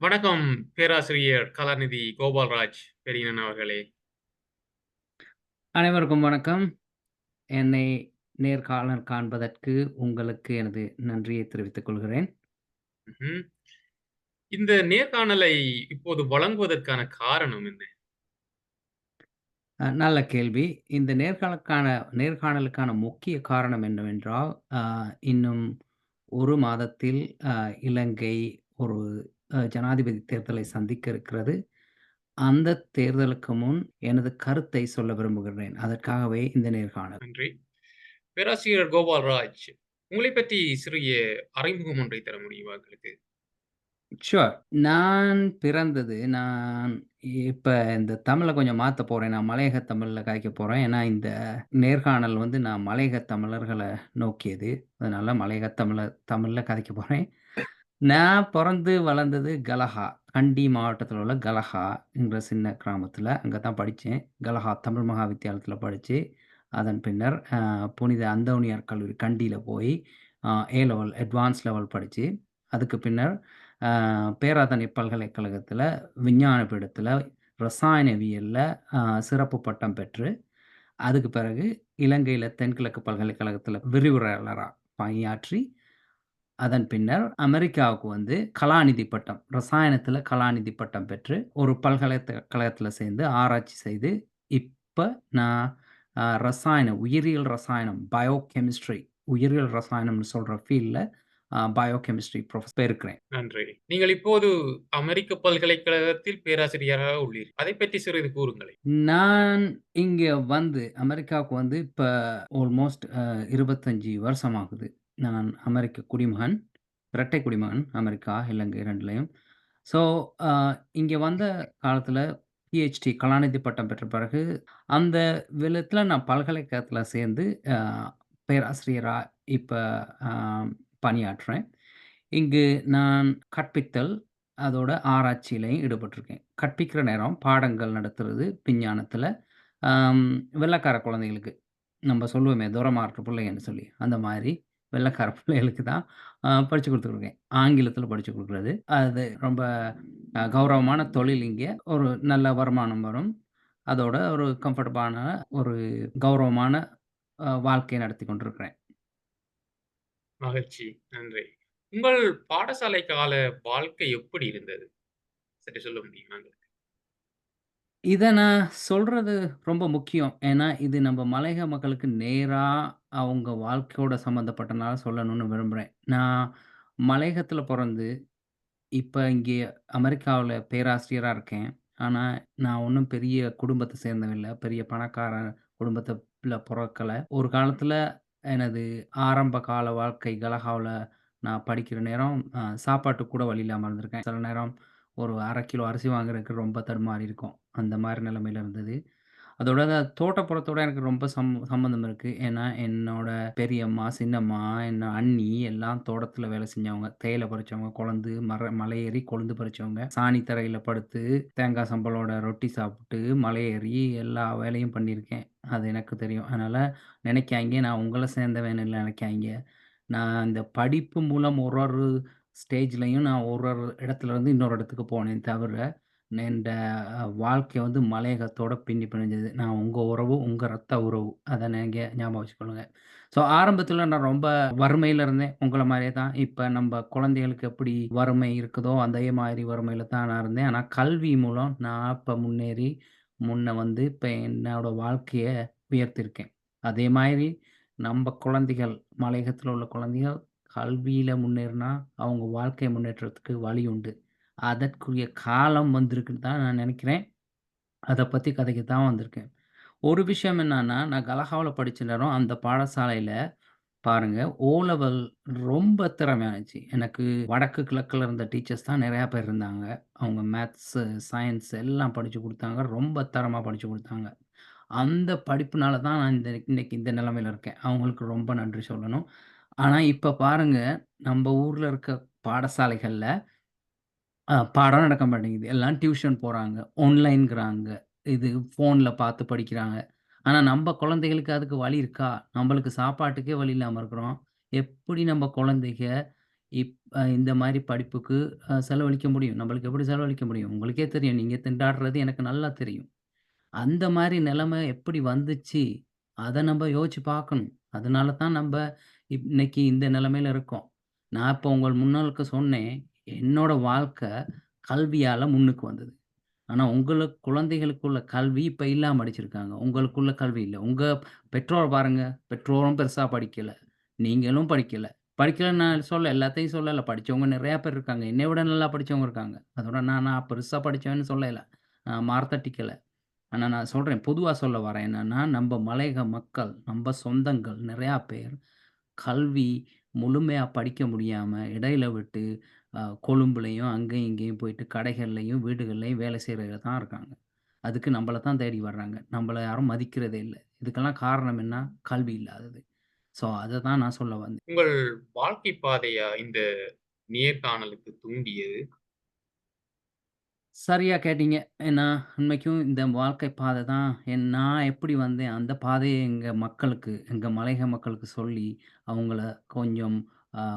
வணக்கம் பேராசிரியர் கலாநிதி கோபால்ராஜ் பெரியண்ணன் அவர்களே. அனைவருக்கும் வணக்கம். என்னை நேர்காணல் காண்பதற்கு உங்களுக்கு எனது நன்றியை தெரிவித்துக் கொள்கிறேன். இந்த நேர்காணலை இப்போது வழங்குவதற்கான காரணம் என்ன? நல்ல கேள்வி. இந்த நேர்காணலுக்கான நேர்காணலுக்கான முக்கிய காரணம் என்னவென்றால், இன்னும் 1 மாதத்தில் இலங்கை ஒரு ஜனாதிபதி தேர்தலை சந்திக்க இருக்கிறது. அந்த தேர்தலுக்கு முன் எனது கருத்தை சொல்ல விரும்புகிறேன். அதற்காகவே இந்த நேர்காணல். நன்றி. பேராசிரியர் கோபால்ராஜ், உங்களைப் பற்றி சிறிய அறிமுகம் ஒன்றை தர முடியுமா எங்களுக்கு? ஷூர். நான் பிறந்தது நான் இப்ப இந்த தமிழ கொஞ்சம் மாத்தப் போறேன். நான் மலையக தமிழ்ல கதைக்கப் போறேன். ஏன்னா, இந்த நேர்காணல் வந்து நான் மலையக தமிழர்கள நோக்கியது. அதனால மலையக தமிழ தமிழ்ல கதைக்கப் போறேன். நான் பொறந்து வளர்ந்தது கலஹா. கண்டி மாவட்டத்தில் உள்ள கலஹா என்ற சின்ன கிராமத்தில் அங்கே தான் படித்தேன் கலஹா தமிழ் மகா வித்தியாலயத்தில் படித்து அதன் பின்னர் புனித அந்தோணியார் கல்லூரி கண்டியில் போய் ஏ லெவல் அட்வான்ஸ் லெவல் படித்து அதுக்கு பின்னர் பேராதனை பல்கலைக்கழகத்தில் விஞ்ஞான பீடத்தில் ரசாயனவியலில் சிறப்பு பட்டம் பெற்று, அதுக்கு பிறகு இலங்கையில் தென்கிழக்கு பல்கலைக்கழகத்தில் விரிவுரையாளராக பணியாற்றி, அதன் பின்னர் அமெரிக்காவுக்கு வந்து கலாநிதி பட்டம், ரசாயனத்தில கலாநிதி பட்டம் பெற்று, ஒரு பல்கலைத்த கழகத்தில சேர்ந்து ஆராய்ச்சி செய்து, இப்ப நான் ரசாயன உயிரியல் ரசாயனம் பயோ கெமிஸ்ட்ரி உயிரியல் ரசாயனம்னு சொல்ற ஃபீல்ட்ல அ பயோ கெமிஸ்ட்ரி ப்ரொஃபஸரா இருக்கிறேன். நன்றி. நீங்கள் இப்போது அமெரிக்க பல்கலைக்கழகத்தில் பேராசிரியராக உள்ளீர். அதைப் பற்றி சிறிது கூறுங்களேன். நான் இங்க வந்து அமெரிக்காவுக்கு வந்து இப்ப ஆல்மோஸ்ட் அ 25 வருஷம் ஆகுது. நான் அமெரிக்க குடிமகன். இரட்டை குடிமகன். அமெரிக்கா, இலங்கை ரெண்டுலேயும் ஸோ, இங்கே வந்த காலத்தில் பிஹெச்டி கலாநிதி பட்டம் பெற்ற பிறகு, அந்த விதத்தில் நான் பல்கலைக்கழகத்தில் சேர்ந்து பேராசிரியராக இப்போ பணியாற்றுறேன். இங்கு நான் கற்பித்தல், அதோட ஆராய்ச்சியிலையும் ஈடுபட்டிருக்கேன். கற்பிக்கிற நேரம் பாடங்கள் நடத்துறது விஞ்ஞானத்தில் வெள்ளக்கார வெள்ளைக்கார குழந்தைகளுக்கு. நம்ம சொல்லுவோமே தூரமாக இருக்க பிள்ளைங்கன்னு சொல்லி, அந்த மாதிரி வெள்ளைக்கார பிள்ளைகளுக்கு தான் அ படிச்சு குடுத்துட்டுருக்கேன். ஆங்கிலத்தில படிச்சு குடுக்குறது. அது ரொம்ப கௌரவமான தொழில் இங்க. ஒரு நல்ல வருமானம் வரும். அதோட ஒரு கம்ஃபர்டபுளான ஒரு கௌரவமான அ வாழ்க்கை நடத்திக் கொண்டிருக்கிறேன். மகிழ்ச்சி. நன்றி. உங்கள் பாடசாலை கால வாழ்க்கை எப்படி இருந்தது? சற்று சொல்ல முடியுமா? இத நான் சொல்றது ரொம்ப முக்கியம். ஏன்னா, இது நம்ப மலையக மக்களுக்கு நேரா அவங்க வாழ்க்கையோட சம்மந்தப்பட்டனால சொல்லணும்னு விரும்புறேன். நான் மலையகத்தில் பொறந்து, இப்ப இங்கே அமெரிக்காவுல பேராசிரியரா இருக்கேன். ஆனா, நான் ஒண்ணும் பெரிய குடும்பத்த சேர்ந்தவன் இல்ல. பெரிய பணக்கார குடும்பத்தில பொறக்கல. ஒரு காலத்தில் எனது ஆரம்ப கால வாழ்க்கை கலஹாவுல நான் படிக்கிற நேரம், அ சாப்பாட்டுக்கு கூட வழி இல்லாம இருந்திருக்கேன். சில நேரம் ஒரு 1/2 கிலோ அரிசி வாங்குறதுக்கு ரொம்ப தடுமாறி இருக்கோம். அந்த மாரி நிலைமையில இருந்தது. அதோட தோட்டப்புறத்தோட எனக்கு ரொம்ப சம் சம்மந்தம் இருக்கு. ஏன்னா, என்னோட பெரியம்மா, சின்னம்மா, என்ன அண்ணி எல்லாம் தோட்டத்துல வேலை செஞ்சவங்க. தேயிலை பறிச்சவங்க, கொழந்து மர மலை ஏறி கொழுந்து பறிச்சவங்க. சாணி தரையில படுத்து, தேங்காய் சம்பலோட ரொட்டி சாப்பிட்டு, மலை ஏறி எல்லா வேலையும் பண்ணியிருக்கேன். அது எனக்கு தெரியும். அதனால நினைக்காதீங்க, நான் உங்கள சேர்ந்தவன்னு நினைக்காதீங்க. நான் இந்த படிப்பு மூலம் ஒரு ஒரு ஸ்டேஜ்லயும் நான் ஒரு ஒரு இடத்துலருந்து இன்னொரு இடத்துக்கு போனேன் தவிர, என்ற வாழ்க்கை வந்து மலையகத்தோட பின்னி பிணைஞ்சது. நான் உங்க உறவு, உங்க ரத்த உறவு. அத நீங்க ஞாபகம் வச்சுக்கொள்ளுங்க. ஸோ, ஆரம்பத்தில நான் ரொம்ப வறுமையில இருந்தேன். உங்கள மாரியே தான். இப்ப நம்ப குழந்தைகளுக்கு எப்படி வறுமை இருக்குதோ, அதே மாதிரி வறுமையில தான் நான் இருந்தேன். ஆனா, கல்வி மூலம் நான் இப்ப முன்னேறி, முன்ன வந்து இப்ப என்னோட வாழ்க்கைய உயர்த்தியிருக்கேன். அதே மாதிரி நம்ப குழந்தைகள், மலையகத்தில உள்ள குழந்தைகள் கல்வியில முன்னேறினா, அவங்க வாழ்க்கை முன்னேற்றத்துக்கு வழி உண்டு. அதற்குரிய காலம் வந்திருக்குன்னு தான் நான் நினைக்கிறேன். அதை பற்றி கதைக்கு தான் வந்திருக்கேன். ஒரு விஷயம் என்னன்னா, நான் கலகாவில் படித்த நேரம், அந்த பாடசாலையில் பாருங்க, ஓ லெவல் ரொம்ப திறமையாச்சு. எனக்கு வடக்கு, கிழக்கில் இருந்த டீச்சர்ஸ் தான் நிறையா பேர் இருந்தாங்க. அவங்க மேத்ஸு, சயின்ஸ் எல்லாம் படித்து கொடுத்தாங்க ரொம்ப தரமாக படித்து கொடுத்தாங்க அந்த படிப்புனால தான் நான் இந்த இன்னைக்கு இந்த நிலமையில் இருக்கேன். அவங்களுக்கு ரொம்ப நன்றி சொல்லணும். ஆனால் இப்போ பாருங்கள் நம்ம ஊரில் இருக்க பாடசாலைகளில் அ பாடம் நடக்க மாட்டேங்குது. எல்லாம் டியூஷன் போறாங்க. ஆன்லைன்ங்கிறாங்க. இது ஃபோன்ல பார்த்து படிக்கிறாங்க. ஆனா, நம்ப குழந்தைகளுக்கு அதுக்கு வழி இருக்கா? நம்பளுக்கு சாப்பாட்டுக்கே வழி இல்லாம இருக்கிறோம். எப்படி நம்ப குழந்தைக இப் அ இந்த மாரி படிப்புக்கு அ செலவழிக்க முடியும். நம்மளுக்கு எப்படி செலவழிக்க முடியும்? உங்களுக்கே தெரியும். நீங்க திண்டாடுறது எனக்கு நல்லா தெரியும். அந்த மாரி நிலைமை எப்படி வந்துச்சு? அத நம்ப யோசிச்சு பார்க்கணும். அதனால தான் நம்ப இப் இன்னைக்கு இந்த நிலைமையில இருக்கோம். நான் இப்போ உங்கள் முன்னாளுக்கு சொன்னேன். என்னோட வாழ்க்கை கல்வியால் முன்னுக்கு வந்தது. ஆனால் உங்களுக்கு குழந்தைகளுக்குள்ள கல்வி இப்போ இல்லாமல் அடிச்சிருக்காங்க. உங்களுக்குள்ள கல்வி இல்லை உங்கள் பெற்றோர் பாருங்கள் பெற்றோரும் பெருசாக படிக்கலை நீங்களும் படிக்கலை படிக்கலைன்னு நான் சொல்ல எல்லாத்தையும் சொல்லலை படித்தவங்க நிறையா பேர் இருக்காங்க. என்னை விட நல்லா படிச்சவங்க இருக்காங்க. அதோட நான் நான் பெருசாக படித்தவன்னு சொல்லலை நான் மார்த்தட்டிக்கலை ஆனால் நான் சொல்கிறேன் பொதுவாக சொல்ல வரேன் என்னென்னா நம்ம மலையக மக்கள், நம்ம சொந்தங்கள் நிறையா பேர் கல்வி முழுமையாக படிக்க முடியாமல் இடையில விட்டு கொழும்புலயும், அங்கேயும் இங்கேயும் போயிட்டு கடைகள்லயும், வீடுகள்லயும் வேலை செய்றவங்க தான் இருக்காங்க. அதுக்கு நம்பள தான் தேடி வர்றாங்க. நம்பள யாரும் மதிக்கிறதே இல்ல. இதுக்கெல்லாம் காரணம் என்ன? கல்வி இல்லாதது. ஸோ அத தான் நான் சொல்ல வந்தேன். உங்கள் வாழ்க்கை பாதையா இந்த நேர்காணலுக்கு தூண்டியது? சரியா கேட்டீங்க. ஏன்னா, உண்மைக்கும் இந்த வாழ்க்கை பாதை தான் என் நான் எப்படி வந்தேன், அந்த பாதைய எங்க மக்களுக்கு, எங்க மலையக மக்களுக்கு சொல்லி, அவங்கள கொஞ்சம்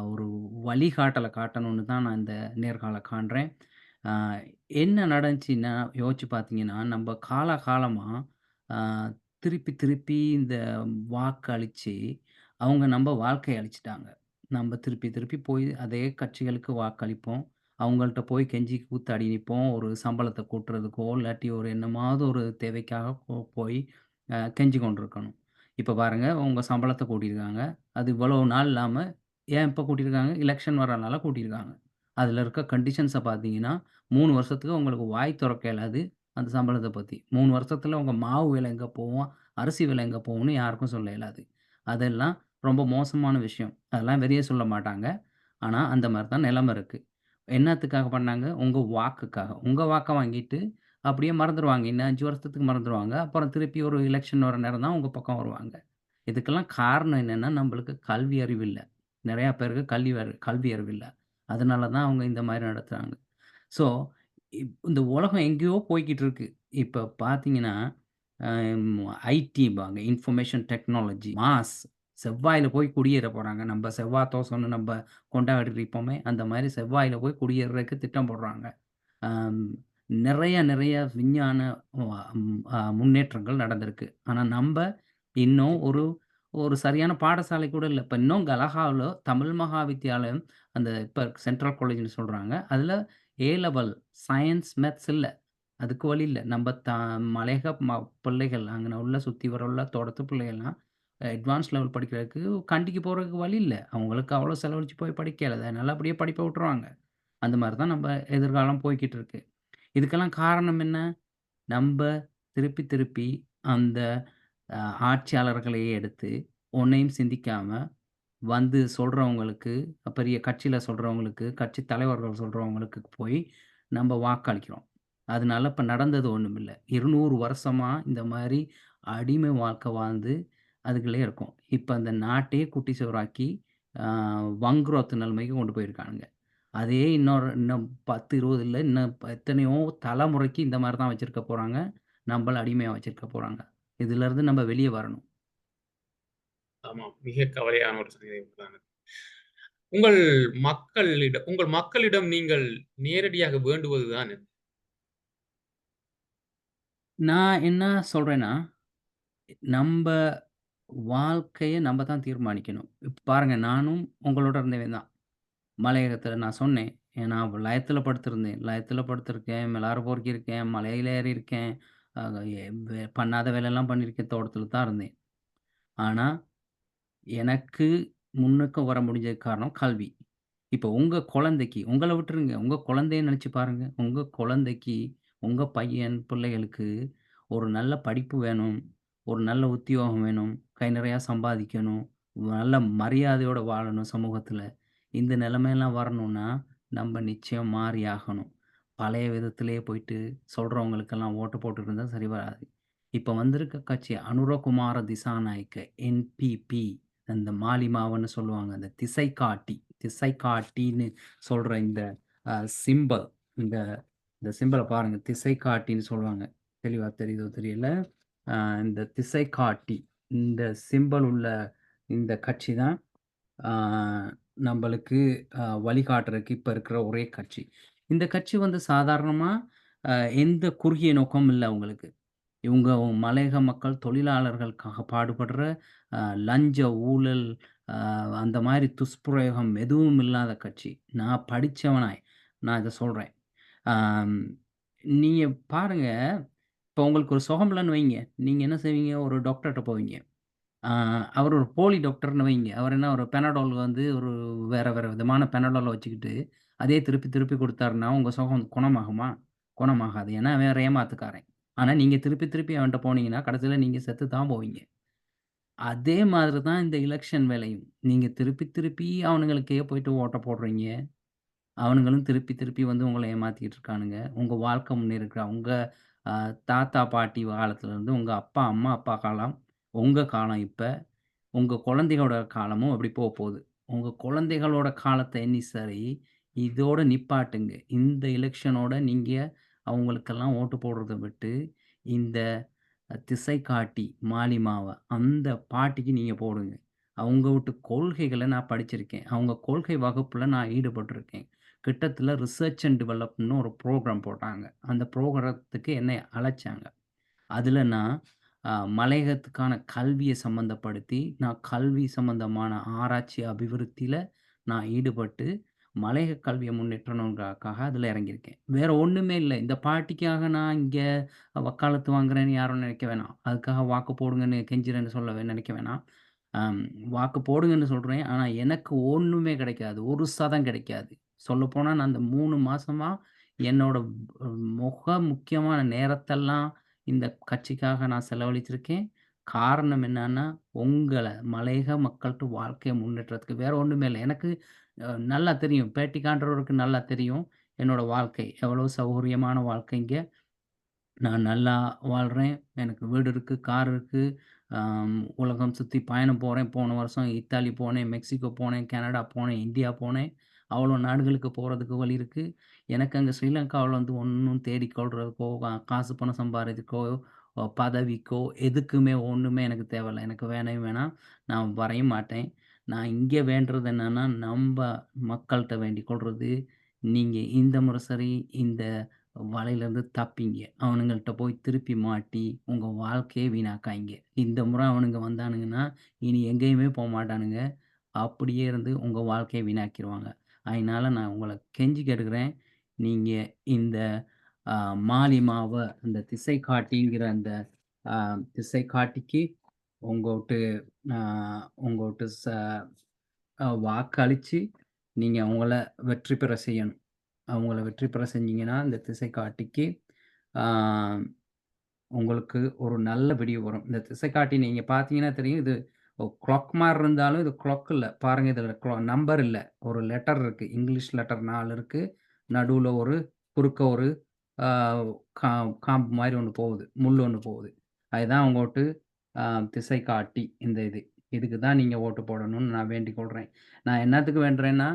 ஒரு வழிகாட்டலை காட்டணும்னு தான் நான் இந்த நேர்காலை காண்றேன். என்ன நடந்துச்சுன்னா, யோசிச்சு பார்த்தீங்கன்னா, நம்ம கால காலமாக திருப்பி திருப்பி இந்த வாக்களிச்சு, அவங்க நம்ம வாழ்க்கையை அழிச்சிட்டாங்க நம்ம திருப்பி திருப்பி போய் அதே கட்சிகளுக்கு வாக்களிப்போம். அவங்கள்ட்ட போய் கெஞ்சி கூத்தாடி நிற்போம் ஒரு சம்பளத்தை கூட்டுறதுக்கோ, இல்லாட்டி ஒரு என்னமாவது ஒரு தேவைக்காக போய் அ கெஞ்சி கொண்டிருக்கணும். இப்போ பாருங்க, உங்கள் சம்பளத்தை கூட்டியிருக்காங்க. அது இவ்வளோ நாள் இல்லாமல் ஏன் இப்போ கூட்டியிருக்காங்க? எலெக்ஷன் வரனால கூட்டியிருக்காங்க. அதில் இருக்க கண்டிஷன்ஸை பார்த்தீங்கன்னா, மூணு வருஷத்துக்கு உங்களுக்கு வாய் திறக்க இயலாது, அந்த சம்பளத்தை பற்றி மூணு வருஷத்தில் உங்கள் மாவு விலை எங்கே போவோம் அரிசி விலை எங்கே போகும்னு யாருக்கும் சொல்ல இயலாது. அதெல்லாம் ரொம்ப மோசமான விஷயம். அதெல்லாம் வெளியே சொல்ல மாட்டாங்க. ஆனால் அந்த மாதிரி தான் நிலைமை இருக்குது என்னத்துக்காக பண்ணாங்க? உங்கள் வாக்குக்காக. உங்கள் வாக்கை வாங்கிட்டு அப்படியே மறந்துடுவாங்க இன்னும் அஞ்சு வருஷத்துக்கு மறந்துடுவாங்க அப்புறம் திருப்பி ஒரு எலெக்ஷன் வர நேரம் தான் உங்கள் பக்கம் வருவாங்க. இதுக்கெல்லாம் காரணம் என்னென்னா நம்மளுக்கு கல்வி அறிவு இல்லை நிறையா பேருக்கு கல்வி கல்வி அறிவு இல்லை அதனால தான் அவங்க இந்த மாதிரி நடத்துகிறாங்க ஸோ, இப் இந்த உலகம் எங்கேயோ போய்கிட்டு இருக்கு. இப்போ பார்த்தீங்கன்னா, ஐடி பாங்க இன்ஃபர்மேஷன் டெக்னாலஜி, மாஸ் செவ்வாயில் போய் குடியேற போகிறாங்க நம்ம செவ்வாய் தோசைன்னு நம்ம கொண்டாடிட்டு இருப்போமே, அந்த மாதிரி செவ்வாயில் போய் குடியேறதுக்கு திட்டம் போடுறாங்க. நிறைய நிறைய விஞ்ஞான முன்னேற்றங்கள் நடந்திருக்கு. ஆனால் நம்ம இன்னும் ஒரு ஒரு சரியான பாடசாலை கூட இல்லை இப்போ இன்னும் கலகாவ்ல தமிழ் மகா வித்தியாலயம் அந்த இப்போ சென்ட்ரல் காலேஜ்னு சொல்கிறாங்க அதில் ஏ லெவல் சயின்ஸ் மேத்ஸ் இல்லை அதுக்கு வழி இல்லை நம்ம த மலையக ம பிள்ளைகள் அங்கே உள்ள சுற்றி வர உள்ள தோட்டத்து பிள்ளைகள்லாம் அட்வான்ஸ் லெவல் படிக்கிறதுக்கு கண்டிக்கு போகிறதுக்கு வழி இல்லை அவங்களுக்கு அவ்வளோ செலவழிச்சு போய் படிக்க இயலாது. அதனால அப்படியே படிப்பை விட்டுருவாங்க. அந்த மாதிரி தான் நம்ம எதிர்காலம் போய்கிட்டு இருக்கு. இதுக்கெல்லாம் காரணம் என்ன? நம்ம திருப்பி திருப்பி அந்த ஆட்சியாளர்களையே எடுத்து, ஒன்றையும் சிந்திக்காமல் வந்து சொல்கிறவங்களுக்கு பெரிய கட்சியில் சொல்கிறவங்களுக்கு கட்சி தலைவர்கள் சொல்கிறவங்களுக்கு போய் நம்ம வாக்களிக்கிறோம். அதனால இப்போ நடந்தது ஒன்றுமில்லை இருநூறு வருஷமாக இந்த மாதிரி அடிமை வாழ்க்கை வாழ்ந்து அதுக்குள்ளே இருக்கும் இப்போ அந்த நாட்டையே குட்டி சோறாக்கி வங்குரோத்து நிலைமைக்கு கொண்டு போயிருக்கானுங்க. அதே இன்னொரு இன்னும் பத்து இருபது இல்லை இன்னும் எத்தனையோ தலைமுறைக்கு இந்த மாதிரி தான் வச்சுருக்க போகிறாங்க நம்மள அடிமையாக வச்சுருக்க போகிறாங்க இதுலருந்து நம்ப வெளிய வரணும். ஆமா. மிக கவலையான ஒரு சந்தேகம். உங்கள் மக்களிடம் உங்கள் மக்களிடம் நீங்கள் நேரடியாக வேண்டுவது தான்? நான் என்ன சொல்றேன்னா, நம்ப வாழ்க்கைய நம்ப தான் தீர்மானிக்கணும். இப்ப பாருங்க நானும் உங்களோட இருந்தவன் தான். மலையகத்தில நான் சொன்னேன். நான் லயத்தில படுத்திருந்தேன். லயத்தில படுத்திருக்கேன், மிலாறு பொறுக்கியிருக்கேன், மலையில எ வெ பண்ணாத வேலையெல்லாம் பண்ணியிருக்கேன். தோட்டத்தில் தான் இருந்தேன். ஆனால் எனக்கு முன்னுக்கு வர முடிஞ்சதுக்கு காரணம் கல்வி. இப்போ உங்கள் குழந்தைக்கு உங்களை விட்டுருங்க. உங்கள் குழந்தைய நினச்சி பாருங்கள் உங்கள் குழந்தைக்கு, உங்கள் பையன், பிள்ளைகளுக்கு ஒரு நல்ல படிப்பு வேணும். ஒரு நல்ல உத்தியோகம் வேணும். கை நிறையா சம்பாதிக்கணும். நல்ல மரியாதையோடு வாழணும் சமூகத்தில் இந்த நிலைமையெல்லாம் வரணும்னா, நம்ம நிச்சயம் மாறி ஆகணும். பழைய விதத்திலேயே போயிட்டு சொல்கிறவங்களுக்கெல்லாம் ஓட்டு போட்டுட்டு இருந்தால் சரி வராது. இப்போ வந்திருக்க கட்சி அனுரகுமார திசாநாயக்க என்பிபி அந்த மாலிமாவன்னு சொல்லுவாங்க. அந்த திசைக்காட்டி திசைக்காட்டின்னு சொல்கிற இந்த சிம்பல் இந்த இந்த பாருங்கள் திசை திசைக்காட்டின்னு சொல்லுவாங்க. தெளிவாக தெரியுதோ தெரியல. இந்த இந்த திசைக்காட்டி இந்த சிம்பல் உள்ள இந்த கட்சி தான் நம்மளுக்கு வழிகாட்டுறதுக்கு இப்போ இருக்கிற ஒரே கட்சி. இந்த கட்சி வந்து சாதாரணமாக எந்த குறுகிய நோக்கமும் இல்லை அவங்களுக்கு. இவங்க மலையக மக்கள் தொழிலாளர்களுக்காக பாடுபடுற லஞ்ச ஊழல், அந்த மாதிரி துஷ்பிரயோகம் எதுவும் இல்லாத கட்சி. நான் படித்தவனாய் நான் இதை சொல்கிறேன் நீங்கள் பாருங்கள் இப்போ உங்களுக்கு ஒரு சுகம் இல்லைன்னு வைங்க. நீங்கள் என்ன செய்வீங்க? ஒரு டாக்டர்கிட்ட போவீங்க. அவர் ஒரு போலி டாக்டர்னு வைங்க. அவர் என்ன ஒரு பெனடால் வந்து ஒரு வேறு வேறு விதமான பெனடோலை வச்சுக்கிட்டு, அதே திருப்பி திருப்பி கொடுத்தாருன்னா உங்கள் சுகம் குணமாகுமா? குணமாகாது. ஏன்னா, அவன் ஏமாத்துக்காரன். ஆனால் நீங்கள் திருப்பி திருப்பி அவன்கிட்ட போனீங்கன்னா, கடைசியில் நீங்கள் செத்து தான் போவீங்க. அதே மாதிரி தான் இந்த எலக்ஷன் வேலையும். நீங்கள் திருப்பி திருப்பி அவனுங்களுக்கே போயிட்டு ஓட்ட போடுறீங்க. அவனுங்களும் திருப்பி திருப்பி வந்து உங்களை ஏமாத்திட்டு இருக்கானுங்க. உங்கள் வாழ்க்கை முன்னேறிக்கா உங்கள் தாத்தா, பாட்டி காலத்துலேருந்து உங்கள் அப்பா, அம்மா, அப்பா காலம், உங்கள் காலம் இப்போ உங்கள் குழந்தைகளோட காலமும் அப்படி போக போகுது உங்கள் குழந்தைகளோட காலத்தை எண்ணி சரி, இதோட நிப்பாட்டுங்க. இந்த எலெக்ஷனோட நீங்க அவங்களுக்கெல்லாம் ஓட்டு போடுறத விட்டு, இந்த திசைக்காட்டி மாலிமாவ, அந்த பாட்டிக்கு நீங்க போடுங்க. அவங்க வூட்டு கொள்கைகள நான் படிச்சிருக்கேன். அவங்க கொள்கை வகுப்புல நான் ஈடுபட்டிருக்கேன் கிட்டத்தட்ட ரிசர்ச் அண்ட் டெவலப்மென்ட்னு ஒரு புரோகிராம் போட்டாங்க. அந்த புரோகிராத்துக்கு என்னைய அழைச்சாங்க. அதில் நான் அ மலையகத்துக்கான கல்விய சம்மந்தப்படுத்தி, நான் கல்வி சம்மந்தமான ஆராய்ச்சி அபிவிருத்தியில நான் ஈடுபட்டு, மலையக கல்வியை முன்னேற்றணுங்கிறக்காக அதில் இறங்கியிருக்கேன். வேற ஒன்றுமே இல்லை இந்த பார்ட்டிக்காக நான் இங்கே வக்காலத்து வாங்குறேன்னு யாரும் நினைக்க வேணாம். அதுக்காக வாக்கு போடுங்கன்னு கெஞ்சுறேன்னு சொல்ல நினைக்க வேணாம். வாக்கு போடுங்கன்னு சொல்கிறேன் ஆனால் எனக்கு ஒன்றுமே கிடைக்காது. ஒரு சதம் கிடைக்காது. சொல்லப்போனால் நான் அந்த மூணு மாதமாக என்னோட முக முக்கியமான நேரத்தெல்லாம் இந்த கட்சிக்காக நான் செலவழிச்சிருக்கேன். காரணம் என்னன்னா, உங்களை மலையக மக்கள்கிட்ட வாழ்க்கையை முன்னேற்றத்துக்கு வேற ஒன்றுமே இல்லை எனக்கு நல்லா தெரியும். பேட்டி காண்றவருக்கு நல்லா தெரியும். என்னோட வாழ்க்கை எவ்வளோ சௌகரியமான வாழ்க்கைங்க நான் நல்லா வாழ்கிறேன் எனக்கு வீடு இருக்குது கார் இருக்குது உலகம் சுற்றி பயணம் போகிறேன் போன வருஷம் இத்தாலி போனேன், மெக்சிகோ போனேன், கனடா போனேன், இந்தியா போனேன். அவ்வளோ நாடுகளுக்கு போகிறதுக்கு வழி இருக்குது எனக்கு அங்கே ஸ்ரீலங்காவில் வந்து ஒன்றும் தேடிக்கொள்றதுக்கோ கா காசு பணம் சம்பாதிக்கோ பதவிக்கோ எதுக்குமே ஒன்றுமே எனக்கு தேவையில்லை எனக்கு வேணவே வேணாம். நான் வரையும் மாட்டேன். நான் இங்கே வேண்டுறது என்னன்னா, நம்ம மக்கள்கிட்ட வேண்டிக் கொள்றது, நீங்க இந்த முறை சரி இந்த வலையிலேருந்து தப்பிங்க. அவனுங்கள்ட்ட போய் திருப்பி மாட்டி, உங்க வாழ்க்கைய வீணாக்காய்ங்க இந்த முறை அவனுங்க வந்தானுங்கன்னா, இனி எங்கேயுமே போமாட்டானுங்க. அப்படியே இருந்து உங்க வாழ்க்கைய வீணாக்கிருவாங்க. அதனால நான் உங்கள கெஞ்சி கேட்டுக்கிறேன். நீங்க இந்த அ மாலிமாவ, அந்த திசைக்காட்டிங்கிற அந்த அ திசைக்காட்டிக்கு உங்கள்கிட்ட உங்கள்கிட்ட ச வாக்களித்து நீங்கள் அவங்கள வெற்றி பெற செய்யணும். அவங்கள வெற்றி பெற செஞ்சீங்கன்னா, இந்த திசைக்காட்டிக்கு காட்டிக்கு உங்களுக்கு ஒரு நல்ல விடிவு வரும். இந்த திசைக்காட்டி நீங்கள் பார்த்தீங்கன்னா தெரியும். இது க்ளாக் மாதிரி இருந்தாலும் இது க்ளாக் இல்லை பாருங்கள் இதில் க்ளா நம்பர் இல்லை ஒரு லெட்டர் இருக்குது இங்கிலீஷ் லெட்டர் நாலு இருக்குது நடுவில் ஒரு குறுக்க ஒரு கா காம்பு மாதிரி ஒன்று போகுது. முள் ஒன்று போகுது. அதுதான் உங்கவூட்டு திசை காட்டி இந்த இது. இதுக்கு தான் நீங்கள் ஓட்டு போடணும்னு நான் வேண்டிக் கொள்கிறேன் நான் என்னத்துக்கு வேண்டுறேன்னா,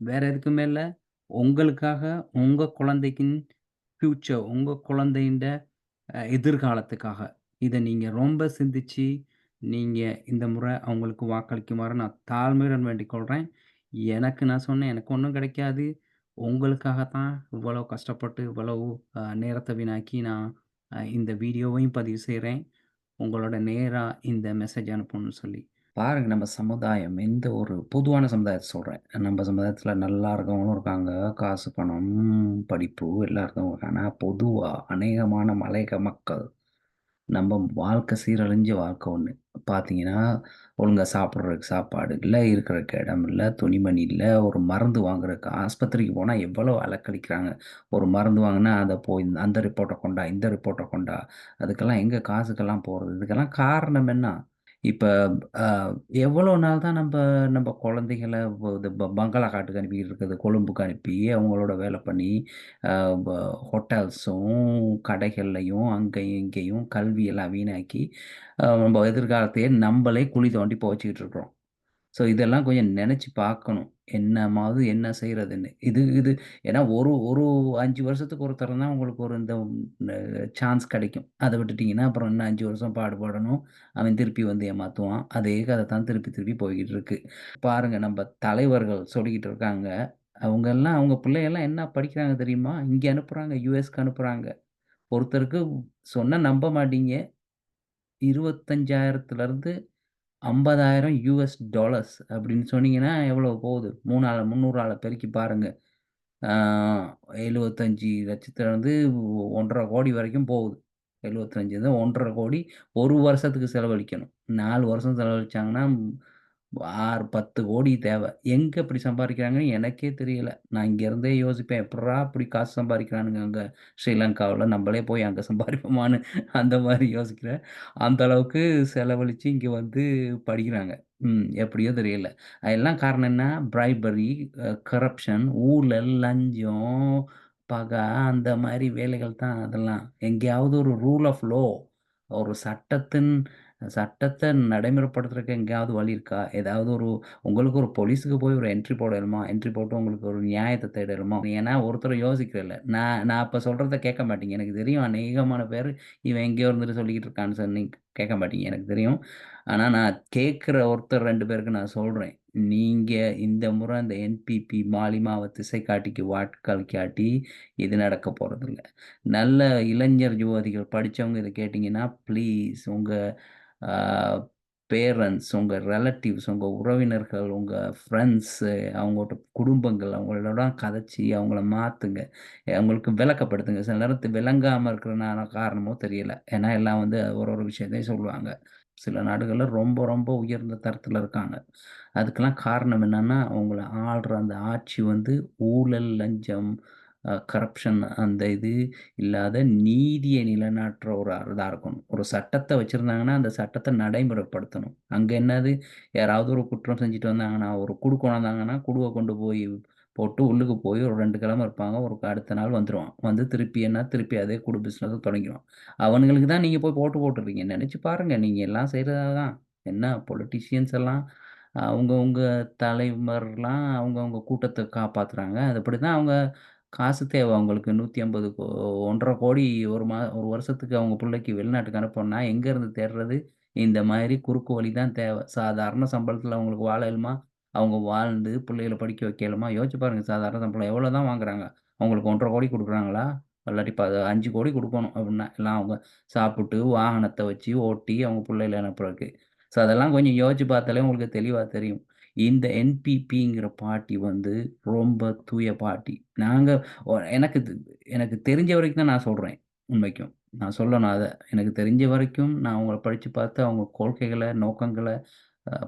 வேற எதுக்குமே இல்லை உங்களுக்காக, உங்கள் குழந்தைக்கின் ஃப்யூச்சர் உங்கள் குழந்தையின் எதிர்காலத்துக்காக. இதை நீங்கள் ரொம்ப சிந்திச்சு, நீங்கள் இந்த முறை அவங்களுக்கு வாக்களிக்குமாறு நான் தாழ்மையுடன் வேண்டிக் கொள்கிறேன் எனக்கு நான் சொன்னேன், எனக்கு ஒன்றும் கிடைக்காது. உங்களுக்காக தான் கஷ்டப்பட்டு, இவ்வளவு நேரத்தை வீணாக்கி நான் இந்த வீடியோவையும் பதிவு செய்கிறேன் உங்களோட நேராக இந்த மெசேஜ் அனுப்பணும்னு சொல்லி. பாருங்க நம்ம சமுதாயம் எந்த ஒரு பொதுவான சமுதாயத்தை சொல்கிறேன் நம்ம சமுதாயத்தில் நல்லா இருக்கவங்களும் இருக்காங்க. காசு, பணம், படிப்பு எல்லா இருக்கவங்க ஆனால் பொதுவாக அநேகமான மலையக மக்கள், நம்ம வாழ்க்கை சீரழிஞ்ச வாழ்க்கை ஒன்று பார்த்தீங்கன்னா, ஒழுங்கா சாப்பிட்றதுக்கு சாப்பாடு இல்லை இருக்கிறக்கு இடம் இல்லை துணிமணி இல்லை ஒரு மருந்து வாங்குறதுக்கு ஆஸ்பத்திரிக்கு போனால் எவ்வளோ அலக்கழிக்கிறாங்க. ஒரு மருந்து வாங்கினா அதை போய் அந்த ரிப்போர்ட்டை கொண்டா, இந்த ரிப்போர்ட்டை கொண்டா. அதுக்கெல்லாம் எங்கே காசுக்கெல்லாம் போகிறது இதுக்கெல்லாம் காரணம் என்ன? இப்போ எவ்வளோ நாள் தான் நம்ம நம்ம குழந்தைகளை இது ப பங்களா காட்டுக்கு அனுப்பிக்கிட்டு இருக்கிறது. கொழும்புக்கு அனுப்பி அவங்களோட வேலை பண்ணி, ஹோட்டல்ஸும், கடைகள்லையும் அங்கேயும், இங்கேயும் கல்வியெல்லாம் வீணாக்கி, நம்ம எதிர்காலத்தையே நம்மளே குழி தோண்டி புதைச்சுக்கிட்டு இருக்கிறோம். ஸோ இதெல்லாம் கொஞ்சம் நினச்சி பார்க்கணும். என்னமாவது என்ன செய்கிறதுன்னு இது இது ஏன்னா ஒரு ஒரு அஞ்சு வருஷத்துக்கு ஒருத்தர் தான் உங்களுக்கு ஒரு இந்த சான்ஸ் கிடைக்கும். அதை விட்டுட்டிங்கன்னா அப்புறம் இன்னும் அஞ்சு வருஷம் பாடுபடணும். அவன் திருப்பி வந்து ஏமாத்துவான். அதே கதை தான் திருப்பி திருப்பி போய்கிட்டு இருக்கு. பாருங்கள் நம்ம தலைவர்கள் சொல்லிக்கிட்டு இருக்காங்க. அவங்கெல்லாம் அவங்க பிள்ளைகள்லாம் என்ன படிக்கிறாங்க தெரியுமா? இங்கே அனுப்புகிறாங்க யூஎஸ்க்கு அனுப்புகிறாங்க ஒருத்தருக்கு சொன்னால் நம்ப மாட்டீங்க. 25,000த்திலருந்து ஐம்பதாயிரம் யூஎஸ் டாலர்ஸ் அப்படின்னு சொன்னீங்கன்னா, எவ்வளோ போகுது? 3 ஆல 300ஆல பெருக்கி பாருங்க. ஆ 75,00,000த்திலருந்து 1,50,00,000 வரைக்கும் போகுது. எழுபத்தஞ்சு தான் ஒன்றரை கோடி ஒரு வருஷத்துக்கு செலவழிக்கணும். நாலு வருஷம் செலவழிச்சாங்கன்னா, ஆறு பத்து கோடி தேவை எங்கே இப்படி சம்பாதிக்கிறாங்கன்னு எனக்கே தெரியல. நான் இங்கேருந்தே யோசிப்பேன். எப்படா இப்படி காசு சம்பாதிக்கிறானுங்க அங்கே ஸ்ரீலங்காவில் நம்மளே போய் அங்கே சம்பாதிப்போமான்னு அந்த மாதிரி யோசிக்கிறேன். அந்த அளவுக்கு செலவழித்து இங்கே வந்து படிக்கிறாங்க. ம். எப்படியோ தெரியல. அதெல்லாம் காரணம் என்ன? பிரைபரி, கரப்ஷன், ஊழல், லஞ்சம், பகா அந்த மாதிரி வேலைகள் தான் அதெல்லாம். எங்கேயாவது ஒரு ரூல் ஆஃப் லோ ஒரு சட்டத்தின் சட்டத்தை நடைமுறைப்படுத்துறதுக்கு எங்கேயாவது வழி இருக்கா? ஏதாவது ஒரு உங்களுக்கு ஒரு போலீஸுக்கு போய் ஒரு என்ட்ரி போடணுமா? என்ட்ரி போட்டு உங்களுக்கு ஒரு நியாயத்தை தேடணுமா? ஏன்னா ஒருத்தர் யோசிக்கிறதில்ல. நான் நான் இப்போ சொல்கிறத கேட்க மாட்டீங்க. எனக்கு தெரியும் அநேகமான பேர் இவன் எங்கேயோ இருந்துட்டு சொல்லிக்கிட்டு இருக்கான்னு சொல்லி கேட்க மாட்டீங்க. எனக்கு தெரியும். ஆனால் நான் கேட்குற ஒருத்தர் ரெண்டு பேருக்கு நான் சொல்கிறேன் நீங்கள் இந்த முறை அந்த என்பிபி மாலிமாவை திசை காட்டிக்கு வாட்கள் காட்டி இது நடக்க போகிறதில்ல நல்ல இளைஞர் யுவதிகள் படித்தவங்க இதை கேட்டிங்கன்னா ப்ளீஸ் உங்கள் பேரண்ட்ஸ், உங்கள் ரிலேட்டிவ்ஸ், உங்கள் உறவினர்கள், உங்கள் ஃப்ரெண்ட்ஸு, அவங்களோட குடும்பங்கள் அவங்களோட கதைச்சி அவங்கள மாற்றுங்க அவங்களுக்கு விளக்கப்படுத்துங்க. சில நேரத்து விளங்காமல் இருக்கிறனால காரணமோ தெரியல. ஏன்னா எல்லாம் வந்து ஒரு ஒரு விஷயத்தையும் சொல்லுவாங்க. சில நாடுகளில் ரொம்ப ரொம்ப உயர்ந்த தரத்தில் இருக்காங்க. அதுக்கெல்லாம் காரணம் என்னென்னா அவங்கள ஆள்ற அந்த ஆட்சி வந்து ஊழல், லஞ்சம், கரப்ஷன் அந்த இது இல்லாத நீதிய நிலைநாட்டுற ஒரு இதாக இருக்கணும். ஒரு சட்டத்தை வச்சுருந்தாங்கன்னா அந்த சட்டத்தை நடைமுறைப்படுத்தணும். அங்கே என்னது யாராவது ஒரு குற்றம் செஞ்சுட்டு வந்தாங்கன்னா, ஒரு குடு கொண்டாந்தாங்கன்னா, குடுவை கொண்டு போய் போட்டு உள்ளுக்கு போய் ஒரு ரெண்டு கிழம இருப்பாங்க. ஒரு அடுத்த நாள் வந்துடுவான் வந்து திருப்பி என்ன திருப்பி அதே குடு பிஸ்னஸை தொடங்கிடுவான் அவனுங்களுக்கு தான் நீங்கள் போய் போட்டு போட்டுருக்கீங்க. நினச்சி பாருங்கள் நீங்கள் எல்லாம் செய்றது தான் என்ன பொலிட்டிஷியன்ஸ் எல்லாம் அவங்கவுங்க தலைவர்லாம் அவங்கவுங்க கூட்டத்தை காப்பாற்றுறாங்க அது அப்படிதான் அவங்க காசு தேவை அவங்களுக்கு 150 கோ 1,50,00,000 ஒரு மா ஒரு வருஷத்துக்கு அவங்க புள்ளைக்கு வெளிநாட்டுக்கு அனுப்பணும்னா, எங்கேருந்து தேடுறது? இந்த மாரி குறுக்கு வழி தான் தேவை சாதாரண சம்பளத்தில அவங்களுக்கு வாழலுமா, அவங்க வாழ்ந்து பிள்ளைகள படிக்க வைக்கலுமா யோசிச்சு பாருங்க. சாதாரண சம்பளம் எவ்வளோ தான் வாங்குறாங்க? அவங்களுக்கு 1,50,00,000 குடுக்குறாங்களா? இல்லாட்டி ப 5,00,00,000 குடுக்கணும் அப்படின்னா, எல்லாம் அவங்க சாப்பிட்டு, வாகனத்த வச்சு ஓட்டி அவங்க புள்ளைகள அனுப்புறதுக்கு. ஸோ அதெல்லாம் கொஞ்சம் யோசிச்சு பார்த்தாலே உங்களுக்கு தெளிவா தெரியும். இந்த என்பிபிங்கிற பார்ட்டி வந்து ரொம்ப தூய பார்ட்டி. நாங்கள் எனக்கு எனக்கு தெரிஞ்ச வரைக்கும் தான் நான் சொல்கிறேன் உண்மைக்கும். நான் சொல்லணும் அதை எனக்கு தெரிஞ்ச வரைக்கும் நான் அவங்கள படித்து பார்த்து, அவங்க கொள்கைகளை நோக்கங்களை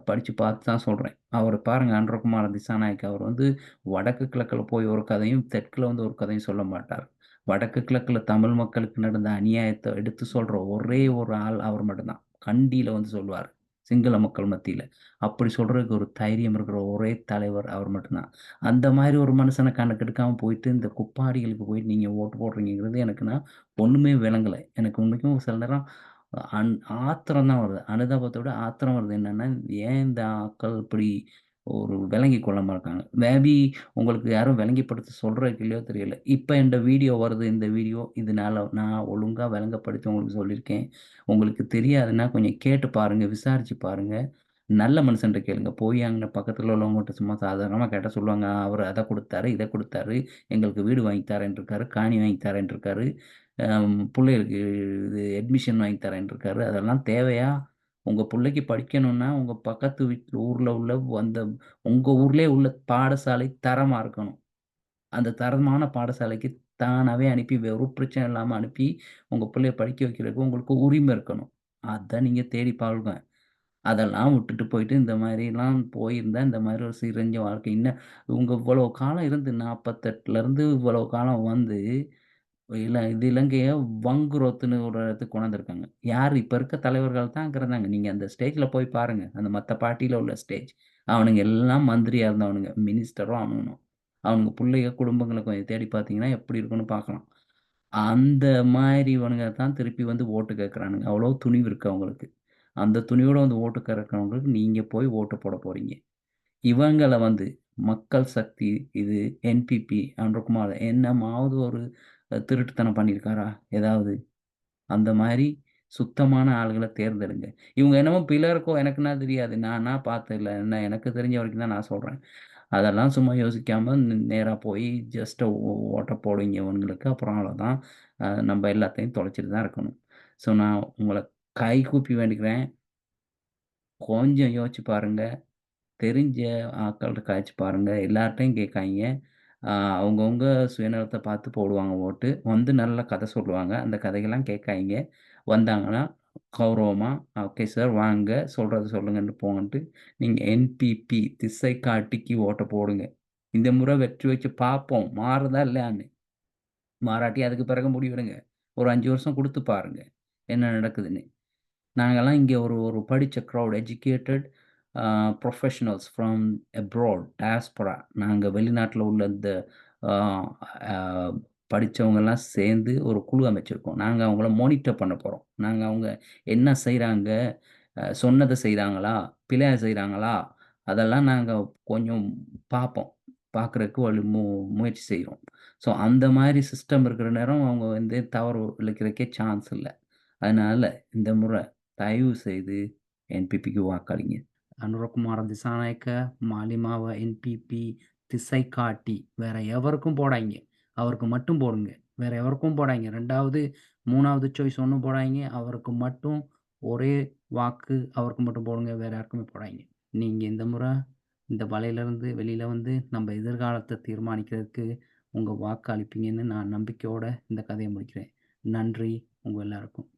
படித்து பார்த்து தான் சொல்கிறேன் அவர் பாருங்கள் அன்றகுமார் திசாநாயக் அவர் வந்து வடக்கு கிழக்கில் போய் ஒரு கதையும், தெற்கில் வந்து ஒரு கதையும் சொல்ல மாட்டார். வடக்கு கிழக்கில் தமிழ் மக்களுக்கு நடந்த அநியாயத்தை எடுத்து சொல்கிற ஒரே ஒரு ஆள் அவர் மட்டும்தான் கண்டியில் கண்டியில வந்து சொல்லுவார் சிங்கள மக்கள் மத்தியில் அப்படி சொல்கிறதுக்கு ஒரு தைரியம் இருக்கிற ஒரே தலைவர் அவர் மட்டும்தான் அந்த மாதிரி ஒரு மனுஷனை கணக்கெடுக்காமல் போயிட்டு, இந்த குப்பாடிகளுக்கு போய் நீங்கள் ஓட்டு போடுறீங்கங்கிறது எனக்குன்னா ஒன்றுமே விளங்கலை எனக்கு உண்மைக்கும் சில நேரம் அன் ஆத்திரம் தான் வருது. அனுதாபத்தோட விட ஆத்திரம் வருது. என்னென்னா ஏன் இந்த ஆக்கள் இப்படி ஒரு விளங்கி கொள்ள இருக்காங்க? மேபி உங்களுக்கு யாரும் விளங்கிப்படுத்த சொல்கிறதுக்கு இல்லையோ தெரியல. இப்போ இந்த வீடியோ வருது. இந்த வீடியோ இதனால நான் ஒழுங்காக விளங்கப்படுத்தி உங்களுக்கு சொல்லியிருக்கேன். உங்களுக்கு தெரியாதுன்னா கொஞ்சம் கேட்டு பாருங்கள் விசாரித்து பாருங்கள் நல்ல மனுஷன்ட்ட கேளுங்க. போய் அங்கே பக்கத்தில் உள்ளவங்கட்ட சும்மா சாதாரணமாக கேட்டா சொல்லுவாங்க. அவர் அதை கொடுத்தாரு இதை கொடுத்தாரு எங்களுக்கு வீடு வாங்கி தரேன்ட்டு இருக்காரு. காணி வாங்கி தரேன்ட்டு இருக்காரு. இது அட்மிஷன் வாங்கி தரேன்ட்டு இருக்காரு. அதெல்லாம் தேவையாக உங்கள் பிள்ளைக்கு படிக்கணும்னா, உங்கள் பக்கத்து வீட்ல ஊரில் உள்ள அந்த உங்கள் ஊர்லேயே உள்ள பாடசாலை தரமாக இருக்கணும். அந்த தரமான பாடசாலைக்கு தானாகவே அனுப்பி வெறும் பிரச்சனை இல்லாமல் அனுப்பி, உங்கள் பிள்ளைய படிக்க வைக்கிறதுக்கு உங்களுக்கு உரிமை இருக்கணும். அதான் நீங்கள் தேடி பாருங்க. அதெல்லாம் விட்டுட்டு போயிட்டு இந்த மாதிரிலாம் போயிருந்தா, இந்த மாதிரி ஒரு சீரழிஞ்ச வாழ்க்கை இன்னும் இவங்க இவ்வளோ காலம் இருந்து 48லருந்து இவ்வளோ காலம் வந்து, இல்லை இது இலங்கையை வங்குரோத்துன்னு ஒரு இடத்துக்கு கொண்டாந்துருக்காங்க. யார் இப்போ இருக்க தலைவர்கள் தான் இருக்கிறாங்க. நீங்கள் அந்த ஸ்டேஜில் போய் பாருங்கள் அந்த மற்ற பார்ட்டியில் உள்ள ஸ்டேஜ். அவனுங்க எல்லாம் மந்திரியாக இருந்தவனுங்க. மினிஸ்டரும் அவனுங்கணும் அவனுங்க பிள்ளைங்க குடும்பங்களை கொஞ்சம் தேடி பார்த்தீங்கன்னா, எப்படி இருக்குன்னு பார்க்கலாம். அந்த மாதிரி இவனுங்க தான் திருப்பி வந்து ஓட்டு கேட்கறானுங்க. அவ்வளோ துணிவு இருக்கு அவங்களுக்கு. அந்த துணிவோட வந்து ஓட்டு கேட்கறவங்களுக்கு நீங்கள் போய் ஓட்டு போட போகிறீங்க இவங்களை வந்து மக்கள் சக்தி இது என்பிபி அனுரகுமார் என்னமாவது ஒரு திருட்டுத்தனம் பண்ணியிருக்காரா ஏதாவது? அந்த மாதிரி சுத்தமான ஆளுகளை தேர்ந்தெடுங்க. இவங்க என்னமோ பிலருக்கோ எனக்குன்னா தெரியாது. நானா பார்த்ததில்ல. என்ன எனக்கு தெரிஞ்ச வரைக்கும் தான் நான் சொல்கிறேன் அதெல்லாம் சும்மா யோசிக்காமல் நேராக போய் ஜஸ்ட்டு ஓட்ட போடுவீங்க இவங்களுக்கு. அப்புறம் அவ்வளோதான் நம்ம எல்லாத்தையும் தொலைச்சிட்டு தான் இருக்கணும். ஸோ நான் உங்களை கை கூப்பி வேண்டிக்கிறேன். கொஞ்சம் யோசிச்சு பாருங்கள் தெரிஞ்ச ஆட்கள்கிட்ட காய்ச்சி பாருங்கள் எல்லார்ட்டையும் கேட்காங்க அவங்கவுங்க சுயநலத்தை பார்த்து போடுவாங்க ஓட்டு. வந்து நல்ல கதை சொல்லுவாங்க. அந்த கதைகள்லாம் கேட்காங்க வந்தாங்கன்னா கௌரவமாக ஓகே சார் வாங்க. சொல்கிறது சொல்லுங்கன்னு போங்கன்ட்டு நீங்கள் என்பிபி திசை காட்டிக்கு ஓட்டை போடுங்க. இந்த முறை வெற்றி வச்சு பார்ப்போம். மாறுதா இல்லையான்னு? மாறாட்டி அதுக்கு பிறகு முடிவிடுங்க. ஒரு அஞ்சு வருஷம் கொடுத்து பாருங்கள் என்ன நடக்குதுன்னு. நாங்கள்லாம் இங்கே ஒரு ஒரு படித்த crowd educated professionals from abroad diaspora நாங்கள் வெளிநாட்டில் உள்ள இந்த படித்தவங்கெல்லாம் சேர்ந்து ஒரு குழு அமைச்சிருக்கோம். நாங்கள் அவங்கள மானிட்டர் பண்ண போகிறோம் நாங்கள் அவங்க என்ன செய்கிறாங்க சொன்னதை செய்கிறாங்களா பிழையை செய்கிறாங்களா அதெல்லாம் நாங்கள் கொஞ்சம் பார்ப்போம். பார்க்குறதுக்கு வழி மு முயற்சி செய்கிறோம் ஸோ அந்த மாதிரி சிஸ்டம் இருக்கிற நேரம் அவங்க வந்து தவறு இழைக்கிறதுக்கே சான்ஸ் இல்லை. அதனால் இந்த முறை தயவு செய்து என்பிபிக்கு வாக்களிங்க. அனுரகுமார திசாநாயக்க மாலிமாவ என்பிபி திசை காட்டி வேற எவருக்கும் போடாங்க அவருக்கு மட்டும் போடுங்க. வேற எவருக்கும் போடாங்க ரெண்டாவது மூணாவது சாய்ஸ் ஒன்றும் போடாங்க அவருக்கு மட்டும் ஒரே வாக்கு அவருக்கு மட்டும் போடுங்க. வேற யாருக்குமே போடாங்க நீங்கள் இந்த முறை இந்த வலையிலேருந்து வெளியில் வந்து நம்ம எதிர்காலத்தை தீர்மானிக்கிறதுக்கு உங்கள் வாக்கு அளிப்பீங்கன்னு நான் நம்பிக்கையோடு இந்த கதையை முடிக்கிறேன். நன்றி உங்கள் எல்லாருக்கும்.